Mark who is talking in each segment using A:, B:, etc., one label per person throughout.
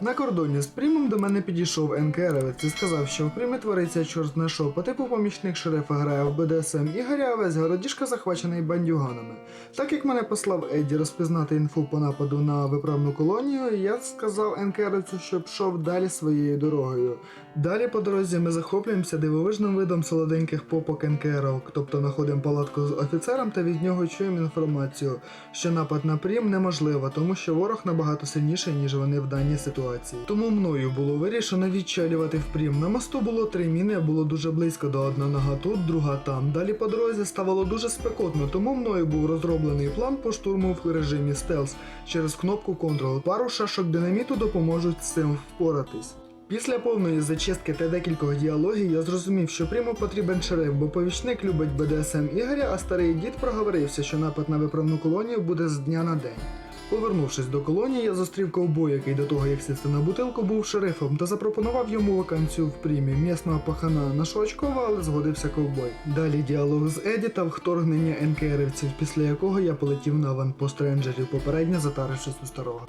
A: На кордоні з Примом до мене підійшов НКРовець і сказав, що в Примі твориться чорт на шо, По типу помічник шерифа грає в БДСМ Ігоря, а весь городішка захвачений бандюганами. Так як мене послав Едді розпізнати інфу по нападу на виправну колонію, я сказав НКРовцю, щоб пішов далі своєю дорогою. Далі по дорозі ми захоплюємося дивовижним видом солоденьких попок НКРовок, тобто знаходимо палатку з офіцером та від нього чуємо інформацію, що напад на Прім неможливо, тому що ворог набагато сильніший, ніж вони в даній ситуації. Тому мною було вирішено відчалювати в Прім. На мосту було три міни, було дуже близько до одна нога тут, друга там. Далі по дорозі ставало дуже спекотно, тому мною був розроблений план по штурму в режимі стелс через кнопку Ctrl. Пару шашок динаміту допоможуть з цим впоратись. Після повної зачистки та декількох діалогів я зрозумів, що Приму потрібен шериф, бо повічник любить БДСМ Ігоря, а старий дід проговорився, що напад на виправну колонію буде з дня на день. Повернувшись до колонії, я зустрів ковбоя, який до того як сісти на бутилку, був шерифом та запропонував йому вакансію в примі місного пахана на Шочкова, але згодився ковбой. Далі діалог з Еді та вторгнення НКРівців, після якого я полетів на аванпост рейнджерів, попередньо затарившись у старого.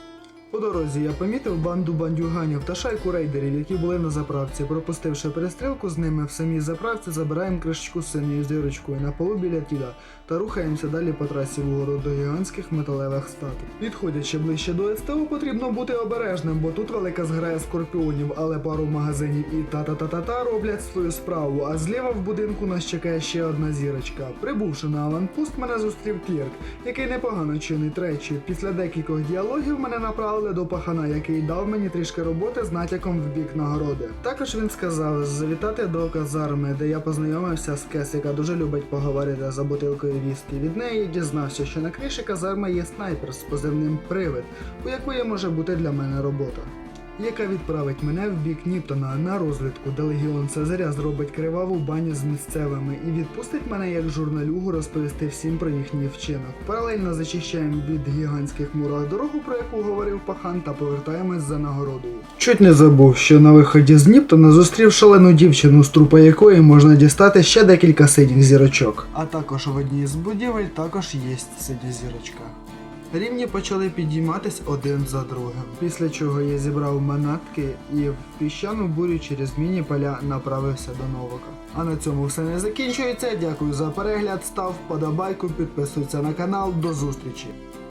A: По дорозі я помітив банду бандюганів та шайку рейдерів, які були на заправці. Пропустивши перестрілку з ними в самій заправці, забираємо кришечку з синьою зірочкою на полу біля тіла та рухаємося далі по трасі вгору до гігантських металевих статуй. Підходячи ближче до СТО, потрібно бути обережним, бо тут велика зграя скорпіонів, але пару магазинів і та-та-та-та-та роблять свою справу. А зліва в будинку нас чекає ще одна зірочка. Прибувши на аванпост, мене зустрів клірк, який непогано чинить речі. Після декількох діалогів мене направили до пахана, який дав мені трішки роботи з натяком в бік нагороди. Також він сказав завітати до казарми, де я познайомився з Кес, яка дуже любить поговорити за бутилкою віскі. Від неї дізнався, що на криші казарми є снайпер з позивним привид, у якої може бути для мене робота. Яка відправить мене в бік Ніптона на розвідку, де легіон Цезаря зробить криваву баню з місцевими і відпустить мене як журналюгу розповісти всім про їхній вчинок. Паралельно зачищаємо від гігантських мурах дорогу, про яку говорив пахан, та повертаємось за нагородою. Чуть не забув, що на виході з Ніптона зустрів шалену дівчину, з трупа якої можна дістати ще декілька синіх зірочок. А також в одній з будівель також є синя зірочка. Рівні почали підійматись один за другим. Після чого я зібрав манатки і в піщану бурю через міні-поля направився до Новака. А на цьому все не закінчується. Дякую за перегляд. Став вподобайку, підписуйся на канал. До зустрічі!